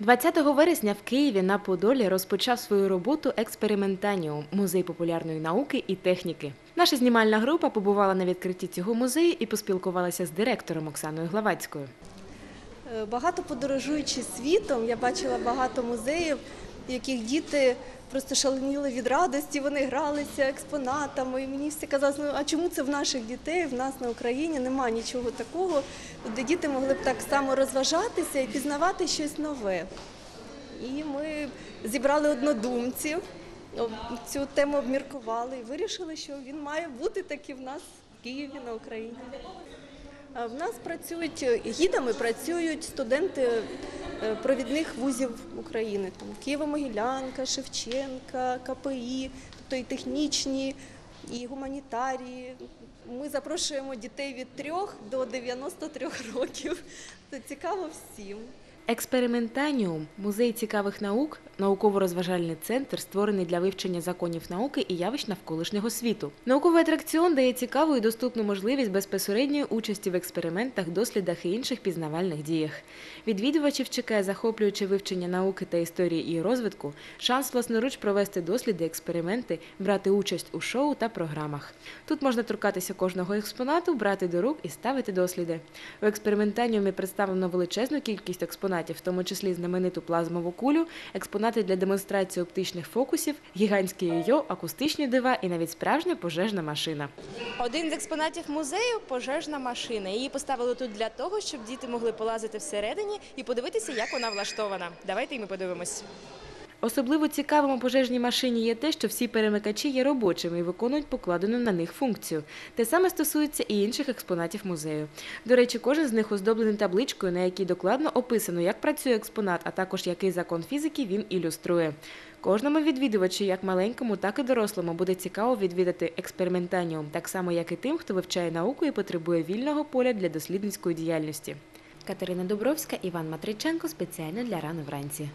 20 вересня в Києві на Подолі розпочав свою роботу експериментаніум музей популярної науки і техніки. Наша знімальна група побувала на відкритті цього музею і поспілкувалася з директором Оксаною Главацькою. Е, Багато подорожуючи світом, я бачила багато музеїв, яких діти просто шаленіли від радості, вони гралися експонатами. І мені всі казали, ну а чому це в наших дітей, в нас на Україні немає нічого такого, де діти могли б так само розважатися і пізнавати щось нове. І ми зібрали однодумців, цю тему обміркували і вирішили, що він має бути таки в нас в Києві на Україні. В нас працюють гідами, працюють студенти провідних вузів України, там Києво-Могилянка, Шевченка, КПІ, тобто і технічні, і гуманітарії. Ми запрошуємо дітей від 3 до 93 років. Це цікаво всім. Експериментаніум музей цікавих наук, науково-розважальний центр, створений для вивчення законів науки і явищ навколишнього світу. Науковий атракціон дає цікаву і доступну можливість безпосередньої участі в експериментах, дослідах і інших пізнавальних діях. Відвідувачів чекає захоплююче вивчення науки та історії її розвитку, шанс власноруч провести досліди, експерименти, брати участь у шоу та програмах. Тут можна торкатися кожного експонату, брати до рук і ставити досліди. У експериментаніумі представлено величезну кількість експонатів, в тому числі знамениту плазмову кулю, експонати для демонстрації оптичних фокусів, гігантські йо, акустичні дива і навіть справжня пожежна машина. Один з експонатів музею пожежна машина. Її поставили тут для того, щоб діти могли полазити всередині і подивитися, як вона влаштована. Давайте і ми подивимось. Особливо цікавим у пожежній машині є те, що всі перемикачі є робочими і виконують покладену на них функцію. Те саме стосується і інших експонатів музею. До речі, кожен з них оздоблений табличкою, на якій докладно описано, як працює експонат, а також який закон фізики він ілюструє. Кожному відвідувачу, як маленькому, так і дорослому, буде цікаво відвідати експериментаніум, так само як і тим, хто вивчає науку і потребує вільного поля для дослідницької діяльності. Катерина Дубровська, Іван Матриченко спеціально для рано вранці.